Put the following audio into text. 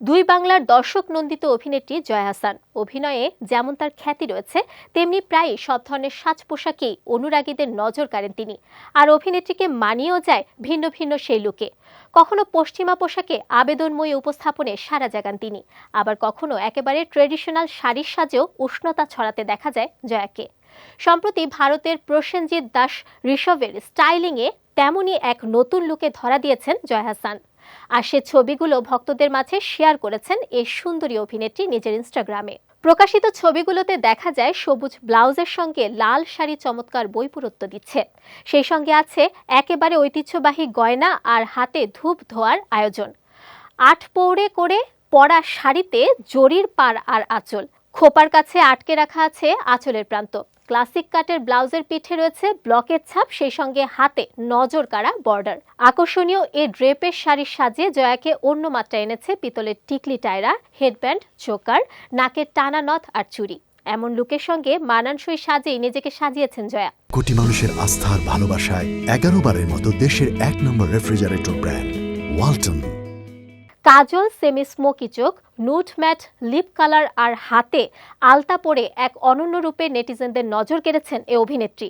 দুই বাংলার দর্শক নন্দিত অভিনেত্রী জয়া হাসান। অভিনয়ে যেমন তার খ্যাতি রয়েছে, তেমনি প্রায়ই সব ধরনের সাজ পোশাকেই অনুরাগীদের নজর কাড়েন তিনি। আর অভিনেত্রীকে মানিয়েও যায় ভিন্ন ভিন্ন সেই লুকে। কখনো পশ্চিমা পোশাকে আবেদনময়ী উপস্থাপনে সারা জাগান তিনি। আবার কখনো একেবারে ট্রেডিশনাল শাড়ির সাজেও উষ্ণতা ছড়াতে দেখা যায় জয়াকে। সম্প্রতি ভারতের প্রসেনজিৎ দাস ঋষভের স্টাইলিংয়ে তেমনই এক নতুন লুকে ধরা দিয়েছেন জয়া হাসান। আর সে ছবিগুলো ভক্তদের মাঝে শেয়ার করেছেন এই সুন্দরী অভিনেত্রী নিজের ইনস্টাগ্রামে প্রকাশিত ছবিগুলোতে দেখা যায় সবুজ ব্লাউজের সঙ্গে লাল শাড়ি চমৎকার বৈপরত্ব দিচ্ছে। সেই সঙ্গে আছে একেবারে ঐতিহ্যবাহী গয়না আর হাতে ধূপ ধোয়ার আয়োজন। আট পৌড়ে করে পরা শাড়িতে জরির পার আর আঁচল। খোপার কাছে আটকে রাখা আছে আঁচলের প্রান্ত। ক্লাসিক কাটের ব্লাউজের পিঠে রয়েছে ব্লকের ছাপ, সেই সঙ্গে হাতে নজর কাড়া বর্ডার। আকর্ষণীয় এ ড্রেপের শাড়ির সাজে জয়াকে অন্য মাত্রা এনেছে পিতলের টিকলি টায়রা, হেডব্যান্ড, চোকার, নাকের টানা নথ আর চুড়ি। এমন লুকের সঙ্গে মানানসই সাজেই নিজেকে সাজিয়েছেন জয়া। কোটি মানুষের আস্থার ভালোবাসায় এগারো বারের মতো দেশের এক নম্বর রেফ্রিজারেটর ব্র্যান্ড, ওয়ালটন। কাজল সেমি স্মোকি চোখ নুট ম্যাট, লিপ কালার আর হাতে আলতা পরে এক অনন্য রূপে নেটিজেনদের নজর কেড়েছেন এ অভিনেত্রী।